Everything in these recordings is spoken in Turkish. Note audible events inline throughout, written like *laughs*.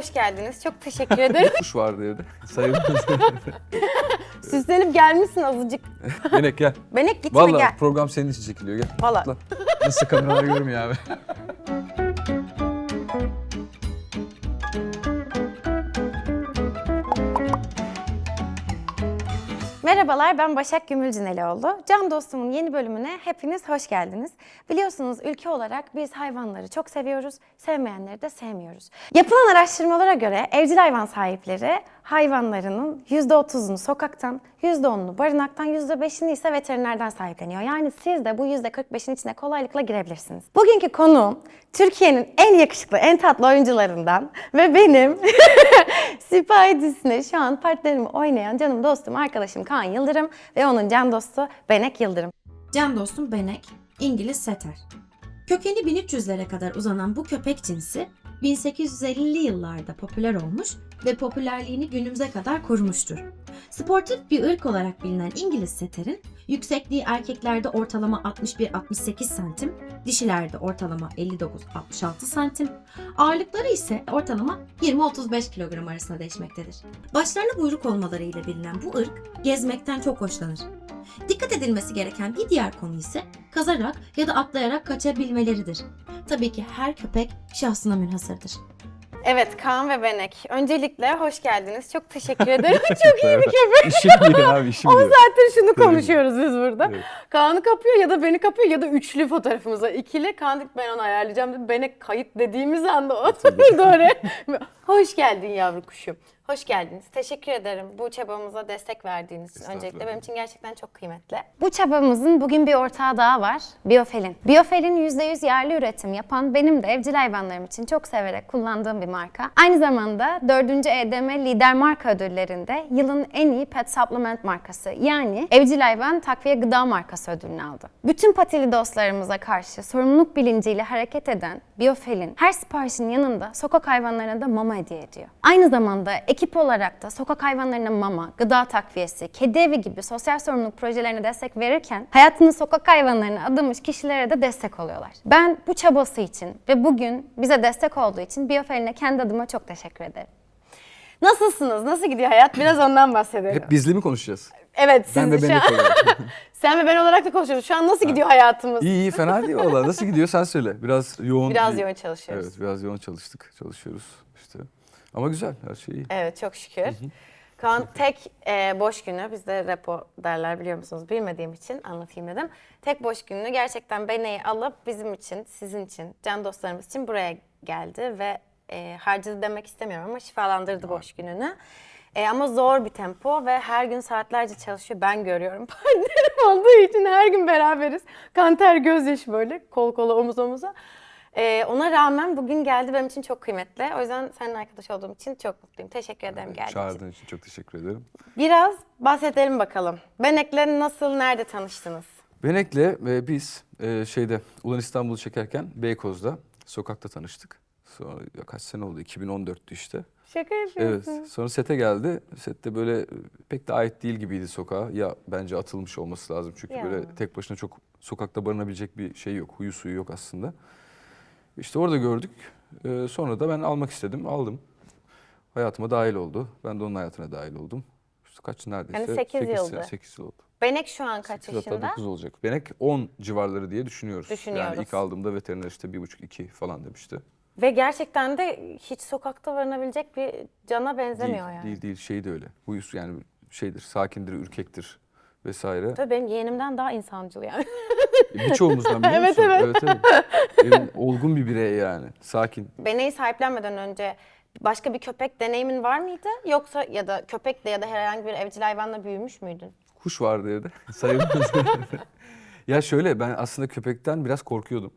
hoş geldiniz. Çok teşekkür ederim. Kuş vardı evde. *laughs* Sayılmaz. *laughs* Süslenip gelmişsin azıcık. *laughs* Benek gel. Benek gitme Vallahi gel. program senin için çekiliyor gel. Valla. Nasıl kameralara görmüyor abi. Merhabalar ben Başak Gümülcinelioğlu. Can Dostum'un yeni bölümüne hepiniz hoş geldiniz. Biliyorsunuz ülke olarak biz hayvanları çok seviyoruz, sevmeyenleri de sevmiyoruz. Yapılan araştırmalara göre evcil hayvan sahipleri hayvanlarının %30'unu sokaktan, %10'unu barınaktan, %5'ini ise veterinerden sahipleniyor. Yani siz de bu %45'in içine kolaylıkla girebilirsiniz. Bugünkü konuğum Türkiye'nin en yakışıklı, en tatlı oyuncularından ve benim *laughs* Sipahi şu an partnerimi oynayan canım dostum, arkadaşım Kaan Yıldırım ve onun can dostu Benek Yıldırım. Can dostum Benek, İngiliz Setter. Kökeni 1300'lere kadar uzanan bu köpek cinsi 1850'li yıllarda popüler olmuş ve popülerliğini günümüze kadar korumuştur. Sportif bir ırk olarak bilinen İngiliz Setter'in yüksekliği erkeklerde ortalama 61-68 santim, dişilerde ortalama 59-66 santim, ağırlıkları ise ortalama 20-35 kilogram arasında değişmektedir. Başlarına buyruk olmaları ile bilinen bu ırk gezmekten çok hoşlanır. Dikkat edilmesi gereken bir diğer konu ise kazarak ya da atlayarak kaçabilmeleridir. Tabii ki her köpek şahsına münhasırdır. Evet Kaan ve Benek. Öncelikle hoş geldiniz. Çok teşekkür ederim. *laughs* Çok iyi bir köpek. İşim biliyor abi işim *laughs* 10 biliyor. saattir şunu konuşuyoruz biz burada. Evet. Kaan'ı kapıyor ya da beni kapıyor ya da üçlü fotoğrafımıza. ikili Kaan dedi, ben onu ayarlayacağım dedi. Benek kayıt dediğimiz anda oturdu *laughs* oraya. Hoş geldin yavru kuşum. Hoş geldiniz. Teşekkür ederim bu çabamıza destek verdiğiniz için. Öncelikle benim için gerçekten çok kıymetli. Bu çabamızın bugün bir ortağı daha var. Biofelin. Biofelin %100 yerli üretim yapan benim de evcil hayvanlarım için çok severek kullandığım bir marka. Aynı zamanda 4. EDM Lider Marka ödüllerinde yılın en iyi pet supplement markası yani evcil hayvan takviye gıda markası ödülünü aldı. Bütün patili dostlarımıza karşı sorumluluk bilinciyle hareket eden Biofelin her siparişin yanında sokak hayvanlarına da mama hediye ediyor. Aynı zamanda ekip olarak da sokak hayvanlarına mama, gıda takviyesi, kedi evi gibi sosyal sorumluluk projelerine destek verirken hayatını sokak hayvanlarına adamış kişilere de destek oluyorlar. Ben bu çabası için ve bugün bize destek olduğu için Biofelin'e kendi adıma çok teşekkür ederim. Nasılsınız? Nasıl gidiyor hayat? Biraz ondan bahsedelim. Hep bizli mi konuşacağız? Evet, siz Ben ve an, olarak. *laughs* sen ve ben olarak da konuşuyoruz. Şu an nasıl gidiyor hayatımız? iyi iyi fena değil valla. Nasıl gidiyor sen söyle. Biraz yoğun. Biraz bir- yoğun çalışıyoruz. Evet biraz yoğun çalıştık. Çalışıyoruz. Ama güzel her şey iyi. Evet çok şükür. Kaan tek e, boş günü, bizde repo derler biliyor musunuz bilmediğim için anlatayım dedim. Tek boş gününü gerçekten Bene'yi alıp bizim için, sizin için, can dostlarımız için buraya geldi ve e, harcadı demek istemiyorum ama şifalandırdı boş gününü. E, ama zor bir tempo ve her gün saatlerce çalışıyor. Ben görüyorum *laughs* partnerim olduğu için her gün beraberiz. Kanter gözyaşı böyle kol kola omuz omuza. E, ona rağmen bugün geldi benim için çok kıymetli. O yüzden seninle arkadaş olduğum için çok mutluyum. Teşekkür ederim geldiğin için. Çağırdığın için çok teşekkür ederim. Biraz bahsedelim bakalım. Benek'le nasıl, nerede tanıştınız? Benek'le e, biz e, şeyde Ulan İstanbul'u çekerken Beykoz'da sokakta tanıştık. Sonra ya kaç sene oldu? 2014'tü işte. Şaka Evet. yapıyorsun. Sonra sete geldi. Sette böyle e, pek de ait değil gibiydi sokağa. Ya bence atılmış olması lazım. Çünkü Ya. böyle tek başına çok sokakta barınabilecek bir şey yok. Huyu suyu yok aslında. İşte orada gördük. Ee, sonra da ben almak istedim. Aldım. Hayatıma dahil oldu. Ben de onun hayatına dahil oldum. İşte kaç neredeyse? Yani sekiz yıldır. 8 yıl oldu. Benek şu an kaç Sekiz hatta yaşında? 9 olacak. Benek 10 civarları diye düşünüyoruz. Düşünüyoruz. Yani ilk aldığımda veteriner işte 1,5-2 falan demişti. Ve gerçekten de hiç sokakta varınabilecek bir cana benzemiyor değil, yani. değil değil şey de öyle. Huyus yani şeydir, sakindir, ürkektir vesaire. Tabii benim yeğenimden daha insancıl yani. Birçoğumuzdan biliyor *laughs* Evet, musun? evet. evet. Benim olgun bir birey yani. Sakin. Beneği sahiplenmeden önce başka bir köpek deneyimin var mıydı? Yoksa ya da köpekle ya da herhangi bir evcil hayvanla büyümüş müydün? Kuş vardı evde. *laughs* Sayılmaz. ya şöyle ben aslında köpekten biraz korkuyordum.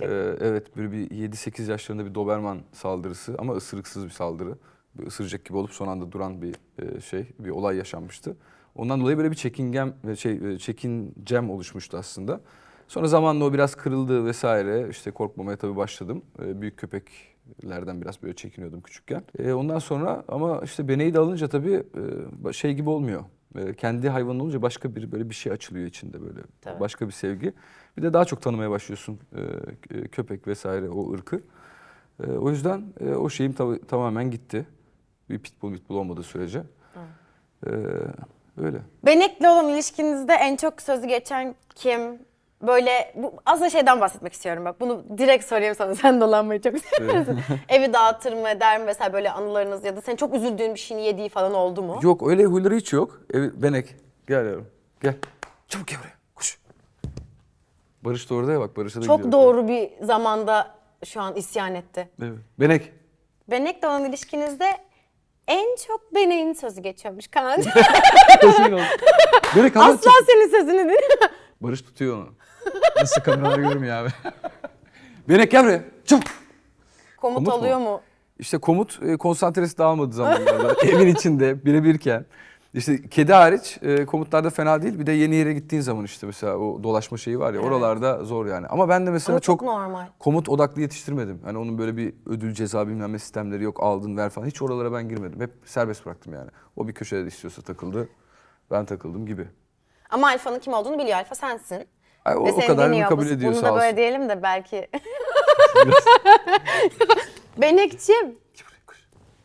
Ee, evet böyle bir 7-8 yaşlarında bir Doberman saldırısı ama ısırıksız bir saldırı. Böyle ısıracak gibi olup son anda duran bir e, şey, bir olay yaşanmıştı. Ondan dolayı böyle bir çekingem ve şey e, çekincem oluşmuştu aslında. Sonra zamanla o biraz kırıldı vesaire. İşte korkmamaya tabii başladım. Ee, büyük köpeklerden biraz böyle çekiniyordum küçükken. Ee, ondan sonra ama işte beneyi de alınca tabii e, şey gibi olmuyor. E, kendi hayvanın olunca başka bir böyle bir şey açılıyor içinde böyle. Tabii. Başka bir sevgi. Bir de daha çok tanımaya başlıyorsun e, köpek vesaire o ırkı. E, o yüzden e, o şeyim tav- tamamen gitti. Bir pitbull pitbull olmadığı sürece. E, öyle. Benek'le olan ilişkinizde en çok sözü geçen kim? Böyle bu az da şeyden bahsetmek istiyorum bak. Bunu direkt sorayım sana. *laughs* Sen dolanmayı çok seviyorsun. *laughs* Evi dağıtır mı eder mi mesela böyle anılarınız ya da senin çok üzüldüğün bir şeyini yediği falan oldu mu? Yok öyle huyları hiç yok. E, Benek gel yavrum gel. Çabuk gel buraya koş. Barış da orada ya bak Barış'a da Çok gidiyor. doğru bir zamanda şu an isyan etti. Evet. Benek. Benek'le olan ilişkinizde en çok Benek'in sözü geçiyormuş Kaan. Anlat. *laughs* Asla senin sözünü dinlemiyor. Barış tutuyor onu. Nasıl kameraları görmüyor abi. Benek gel buraya. Çabuk. Komut, Komut mu? alıyor mu? İşte komut e, konsantresi dağılmadığı zamanlarda evin içinde birebirken işte kedi hariç e, komutlarda fena değil. Bir de yeni yere gittiğin zaman işte mesela o dolaşma şeyi var ya Evet. oralarda zor yani. Ama ben de mesela Ama çok çok normal. komut odaklı yetiştirmedim. Hani onun böyle bir ödül ceza bilmem ne sistemleri yok aldın ver falan. Hiç oralara ben girmedim. Hep serbest bıraktım yani. O bir köşede istiyorsa takıldı. Ben takıldım gibi. Ama Alfa'nın kim olduğunu biliyor. Alfa sensin. Ay, o, Ve o kadar dinliyor. kabul Bu- ediyor Bunu sağ da böyle diyelim de belki. *laughs* Benekciğim.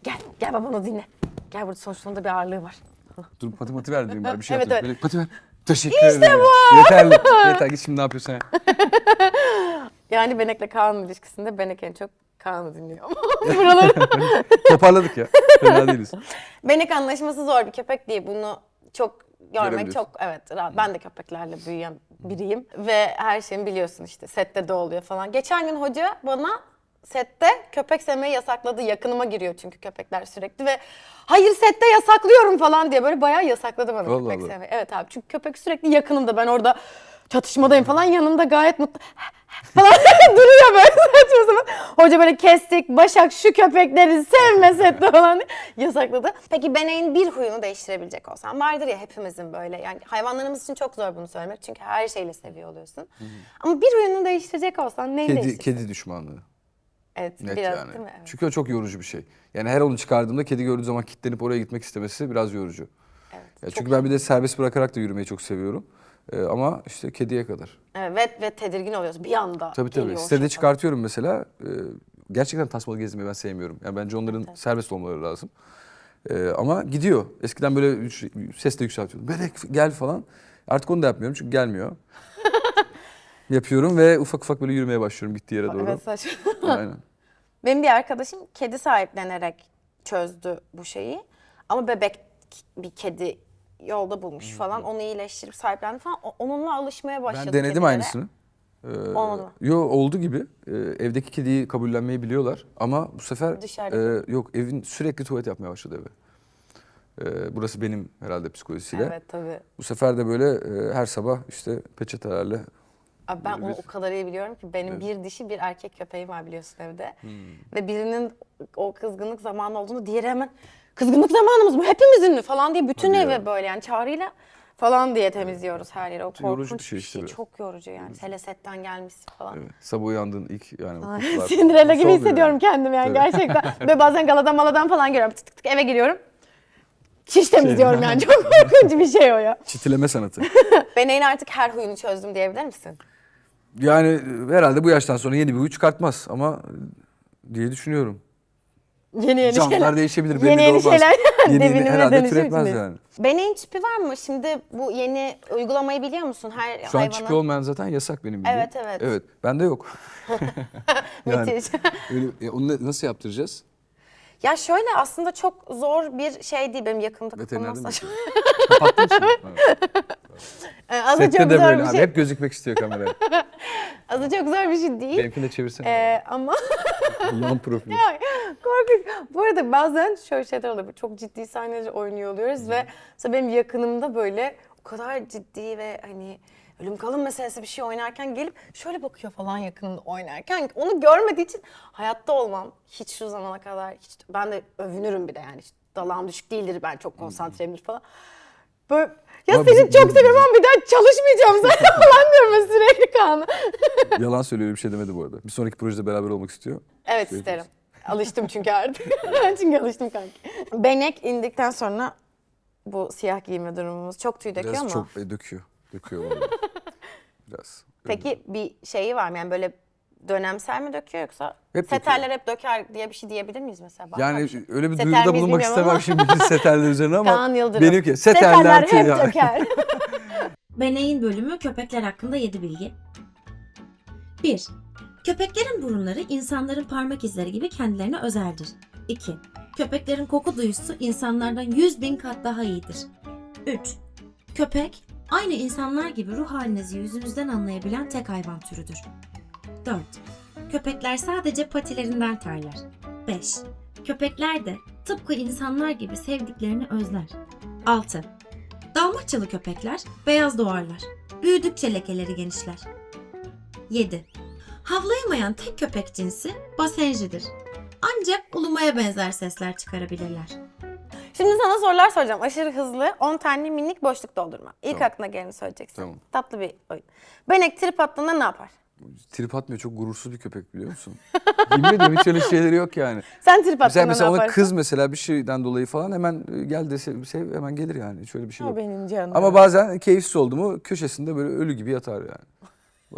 Gel. Gel, babanı dinle. Gel burada sonuçta bir ağırlığı var. *laughs* Dur pati mati ver diyeyim bari bir şey Evet, yapayım. evet. Pati ver. Teşekkür ederim. bu. Yeterli. Yeter git şimdi ne yapıyorsun sen? *laughs* Yani Benek'le Kaan'ın ilişkisinde Benek en çok Kaan'ı dinliyor. *laughs* Buraları. Toparladık ya. Fena değiliz. Benek anlaşması zor bir köpek değil. Bunu çok görmek çok evet rahat. Ben de köpeklerle büyüyen biriyim ve her şeyi biliyorsun işte sette de oluyor falan. Geçen gün hoca bana sette köpek sevmeyi yasakladı. Yakınıma giriyor çünkü köpekler sürekli ve hayır sette yasaklıyorum falan diye böyle bayağı yasakladı bana Allah köpek Allah. sevmeyi. Evet abi çünkü köpek sürekli yakınımda. Ben orada çatışmadayım falan yanımda gayet mutlu *laughs* falan *laughs* duruyor böyle saçma sapan. Hoca böyle kestik Başak şu köpekleri sevme sette falan diye yasakladı. Peki Benek'in bir huyunu değiştirebilecek olsan vardır ya hepimizin böyle yani hayvanlarımız için çok zor bunu söylemek çünkü her şeyle seviyor oluyorsun. Ama bir huyunu değiştirecek olsan neyi Kedi, değiştirirsin? kedi düşmanlığı. Evet Net biraz yani. değil mi? Evet. Çünkü o çok yorucu bir şey. Yani her onu çıkardığımda kedi gördüğü zaman kilitlenip oraya gitmek istemesi biraz yorucu. Evet, Ya çünkü ben bir de serbest bırakarak da yürümeyi çok seviyorum. Ee, ama işte kediye kadar. Evet ve tedirgin oluyorsun bir anda. Tabii tabii. geliyor Sitede şey çıkartıyorum mesela. Ee, gerçekten tasmalı gezmeyi ben sevmiyorum. Yani bence onların serbest olmaları lazım. Ee, ama gidiyor. Eskiden böyle üç- sesle yükseltiyordum. Benek gel falan. Artık onu da yapmıyorum çünkü gelmiyor. *laughs* Yapıyorum ve ufak ufak böyle yürümeye başlıyorum gittiği yere doğru. Evet saçma. *laughs* Aynen. Benim bir arkadaşım kedi sahiplenerek çözdü bu şeyi. Ama bebek bir kedi yolda bulmuş falan. Onu iyileştirip sahiplendi falan. O- Onunla alışmaya başladı Ben denedim kedilere. aynısını. Ee, Olmadı mı? Yo oldu gibi. Ee, evdeki kediyi kabullenmeyi biliyorlar ama bu sefer Dışarıdaki. e, yok evin sürekli tuvalet yapmaya başladı eve. Ee, burası benim herhalde psikolojisiyle. Evet tabii. Bu sefer de böyle e, her sabah işte peçetelerle Abi ben Böyle onu o kadar iyi biliyorum ki benim Evet. bir dişi bir erkek köpeğim var biliyorsun evde. Hmm. Ve birinin o kızgınlık zamanı olduğunu diğeri hemen kızgınlık zamanımız mı hepimizin mi falan diye bütün Hadi eve ya. böyle yani çağrıyla falan diye temizliyoruz her yeri. O Çok yorucu korkunç bir şey işte böyle. Çok yorucu yani. Hele setten gelmişsin falan. evet, sabah uyandığın ilk yani o kokular. Cinderella gibi hissediyorum yani. kendimi yani Tabii. gerçekten. *laughs* Ve bazen galadan maladan falan görüyorum. Tık tık tık eve giriyorum. Çiş Şey. temizliyorum yani. Çok korkunç bir şey o ya. Çitileme sanatı. *laughs* Ben artık her huyunu çözdüm diyebilir misin? Yani e, herhalde bu yaştan sonra yeni bir huy çıkartmaz ama e, diye düşünüyorum. Yeni yeni Canlılar şeyler. değişebilir Yeni de yeni olmaz. şeyler *laughs* Yeni yeni herhalde türetmez yani. Beneğin çipi var mı? Şimdi bu yeni uygulamayı biliyor musun? Her Şu an hayvanın. çipi olmayan zaten yasak benim bildiğim. Evet, evet. Evet bende yok. *laughs* Yani Müthiş. öyle, e, onu nasıl yaptıracağız? Ya şöyle aslında çok zor bir şey değil benim yakında Veterinerde mi? kapanmazsa. Kapattın? *laughs* Evet. Ee, aslında Sette çok de zor böyle bir abi şey. hep gözükmek istiyor kameraya. *laughs* Aslında çok zor bir şey değil. Benimkini de çevirsene. Ee, ama *laughs* Yan profili. Ay, korkunç. Bu arada bazen şöyle şeyler oluyor. Çok ciddi sahneler oynuyor oluyoruz ve mesela benim yakınımda böyle o kadar ciddi ve hani ölüm kalım meselesi bir şey oynarken gelip şöyle bakıyor falan yakınında oynarken onu görmediği için hayatta olmam. Hiç şu zamana kadar hiç ben de övünürüm bir de yani hiç dalağım düşük değildir ben çok konsantreyimdir falan. Böyle ya Ama seni bizim- çok seviyorum ama bir daha çalışmayacağım zaten *laughs* falan diyorum ben sürekli Kaan'a. *laughs* Yalan söylüyor öyle bir şey demedi bu arada. Bir sonraki projede beraber olmak istiyor. Evet Şey isterim. *laughs* Alıştım çünkü artık. çünkü alıştım kanki. Benek indikten sonra bu siyah giyme durumumuz çok tüy döküyor Biraz mu? çok e, döküyor. Döküyor vallahi. Biraz. Peki bir şeyi var mı? Yani böyle dönemsel mi döküyor yoksa Hep seterler hep döker diye bir şey diyebilir miyiz mesela? Bak, Yani bak şimdi. öyle bir Seter duyuruda bulunmak istemem ama. şimdi seterler üzerine ama Kaan Yıldırım. benimki seterler, hep yani. döker. *laughs* Beneğin bölümü köpekler hakkında 7 bilgi. 1. Köpeklerin burunları insanların parmak izleri gibi kendilerine özeldir. 2. Köpeklerin koku duyusu insanlardan 100 bin kat daha iyidir. 3. Köpek, aynı insanlar gibi ruh halinizi yüzünüzden anlayabilen tek hayvan türüdür. 4. Köpekler sadece patilerinden terler. 5. Köpekler de tıpkı insanlar gibi sevdiklerini özler. 6. Dalmaçyalı köpekler beyaz doğarlar. Büyüdükçe lekeleri genişler. 7. Havlayamayan tek köpek cinsi Basenji'dir. Ancak ulumaya benzer sesler çıkarabilirler. Şimdi sana sorular soracağım. Aşırı hızlı 10 tane minik boşluk doldurma. İlk Tamam. aklına geleni söyleyeceksin. Tamam. Tatlı bir oyun. Benek trip attığında ne yapar? Trip atmıyor çok gurursuz bir köpek biliyor musun? *laughs* Yemin ediyorum hiç öyle şeyleri yok yani. Sen trip attığında Mesela, mesela ne ona yaparsın? kız mesela bir şeyden dolayı falan hemen e, gel dese bir şey hemen gelir yani. Hiç öyle bir şey O yok. benim canım. Ama bazen keyifsiz oldu mu köşesinde böyle ölü gibi yatar yani.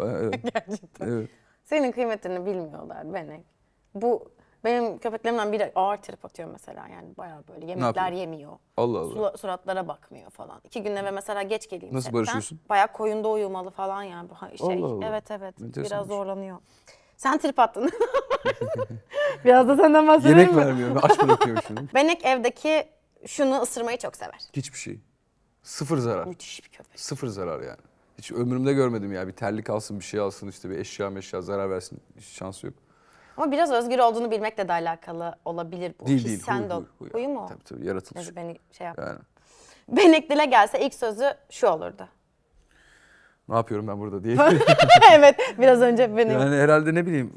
*laughs* Evet. Gerçekten. evet. Senin kıymetini bilmiyorlar Benek. Bu benim köpeklerimden biri ağır trip atıyor mesela yani bayağı böyle yemekler yapıyor? yemiyor. Allah Allah. Sula- suratlara bakmıyor falan. İki gün eve mesela geç geleyim Nasıl setten. barışıyorsun? Bayağı koyunda uyumalı falan yani. Ha- Şey, Allah Allah. Evet evet Enteresanmış. biraz zorlanıyor. Sen trip attın. *laughs* biraz da senden bahsedelim Yemek mi? vermiyorum. Aç bırakıyorum şimdi. *laughs* Benek evdeki şunu ısırmayı çok sever. Hiçbir şey. Sıfır zarar. Müthiş bir köpek. Sıfır zarar yani. Hiç ömrümde görmedim ya. Bir terlik alsın, bir şey alsın, işte bir eşya meşya zarar versin. Hiç şansı yok. Ama biraz özgür olduğunu bilmekle de alakalı olabilir bu. Değil değil. Hissen Huy, de huy, huy. huyu mu? Tabii tabii yaratılış. Neyse beni şey yap. Yani. *laughs* Benek dile gelse ilk sözü şu olurdu. Ne yapıyorum ben burada diye. *laughs* evet biraz önce benim. yani herhalde ne bileyim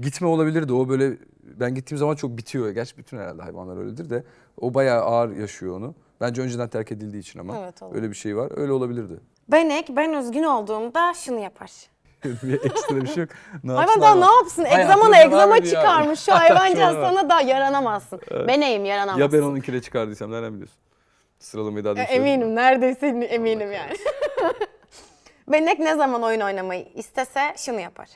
gitme olabilirdi. O böyle ben gittiğim zaman çok bitiyor. Gerçi bütün herhalde hayvanlar öyledir de. O bayağı ağır yaşıyor onu. Bence önceden terk edildiği için ama. Evet, olur. öyle bir şey var. Öyle olabilirdi. Benek ben üzgün olduğumda şunu yapar. *laughs* bir ekstra bir şey yok. Ne Hayvan yapsın daha ne yapsın? Egzamana egzama çıkarmış şu *laughs* hayvancağız sana da yaranamazsın. Beneğim yaranamazsın. Ya ben onunkine çıkardıysam nereden biliyorsun? Sıralamayı daha da Eminim neredeyse eminim yani. *laughs* Benek ne zaman oyun oynamayı istese şunu yapar.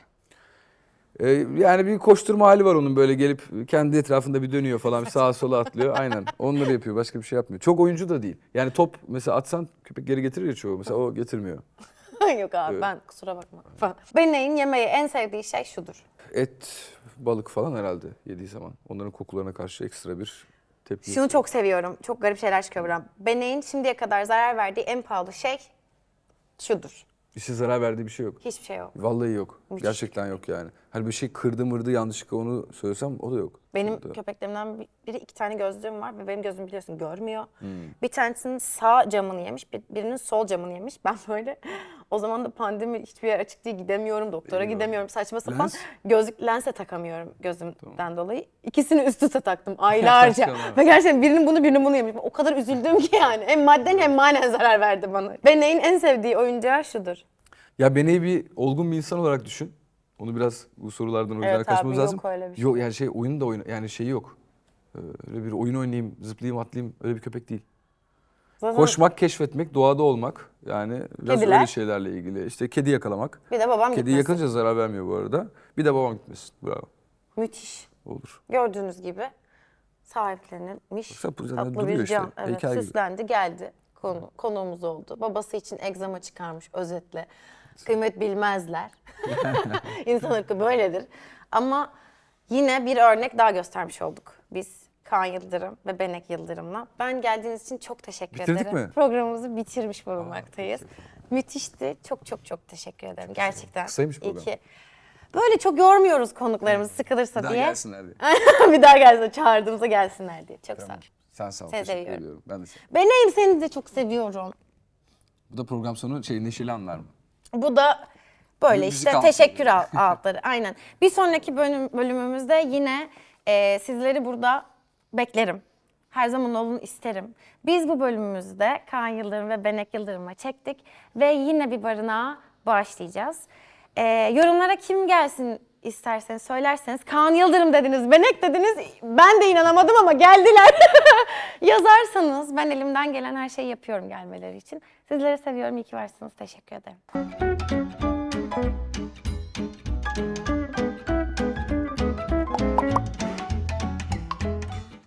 Ee, yani bir koşturma hali var onun böyle gelip kendi etrafında bir dönüyor falan bir sağa sola atlıyor. Aynen onları yapıyor başka bir şey yapmıyor. Çok oyuncu da değil. Yani top mesela atsan köpek geri getirir ya çoğu mesela o getirmiyor. *laughs* Yok abi Evet. ben kusura bakma. falan. Beneğin yemeği en sevdiği şey şudur. Et, balık falan herhalde yediği zaman. Onların kokularına karşı ekstra bir tepki. Şunu çok seviyorum. Çok garip şeyler çıkıyor buradan. Beneğin şimdiye kadar zarar verdiği en pahalı şey şudur. İşe zarar verdiği bir şey yok. Hiçbir şey yok. Vallahi yok. Müthiş. Gerçekten yok yani. Hani bir şey kırdı mırdı yanlışlıkla onu söylesem o da yok. Benim O da- köpeklerimden bir- biri iki tane gözlüğüm var ve benim gözüm biliyorsun görmüyor. Hmm. Bir tanesinin sağ camını yemiş, bir- birinin sol camını yemiş. Ben böyle o zaman da pandemi hiçbir yer açık değil gidemiyorum, doktora Eyvah. gidemiyorum. Saçma sapan Lens? gözlük lense takamıyorum gözümden dolayı. İkisini üst üste taktım aylarca. *laughs* Saçmalama. ve gerçekten birinin bunu birinin bunu yemiş. O kadar üzüldüm ki yani. Hem madden hem manen zarar verdi bana. Beneğin en sevdiği oyuncağı şudur. Ya beni bir olgun bir insan olarak düşün. Onu biraz bu sorulardan o yüzden Evet kaçmamız abi, lazım. yok öyle bir şey. Yok yani şey oyun da oyun yani şeyi yok. Ee, Öyle bir oyun oynayayım, zıplayayım, atlayayım öyle bir köpek değil. Zaten Koşmak, keşfetmek, doğada olmak yani biraz Kediler? öyle şeylerle ilgili. İşte kedi yakalamak. Bir de babam Kedi gitmesin. yakalayınca zarar vermiyor bu arada. Bir de babam gitmesin. Bravo. Müthiş. Olur. Gördüğünüz gibi sahiplenilmiş Baksana bu zaten tatlı duruyor bir işte, can. Evet, heykel gibi. süslendi geldi. Konu, konuğumuz oldu. Babası için egzama çıkarmış özetle. Kıymet bilmezler. *laughs* *laughs* İnsan ırkı böyledir. Ama yine bir örnek daha göstermiş olduk. Biz Kaan Yıldırım ve Benek Yıldırım'la. Ben geldiğiniz için çok teşekkür Bitirdik ederim. mi? Programımızı bitirmiş bulunmaktayız. Müthişti. Çok çok çok teşekkür ederim. Gerçekten. Kısaymış İyi program. ki- Böyle çok yormuyoruz konuklarımızı sıkılırsa diye. gelsinler diye. *laughs* bir daha gelsin çağırdığımızda gelsinler diye. Çok sağ ol. Sen sağ ol. Seni teşekkür seviyorum. ediyorum. Ben de seni. Benim seni de çok seviyorum. Bu da program sonu şey neşeli anlar mı? Bu da böyle Müzik işte teşekkür al- altları. Aynen. Bir sonraki bölüm, bölümümüzde yine e, sizleri burada beklerim. Her zaman olun isterim. Biz bu bölümümüzde Kaan Yıldırım ve Benek Yıldırım'a çektik ve yine bir barınağa bağışlayacağız. E, yorumlara kim gelsin isterseniz söylerseniz Kaan Yıldırım dediniz, Benek dediniz. Ben de inanamadım ama geldiler. *laughs* Yazarsanız ben elimden gelen her şeyi yapıyorum gelmeleri için. Sizleri seviyorum. İyi ki varsınız. Teşekkür ederim.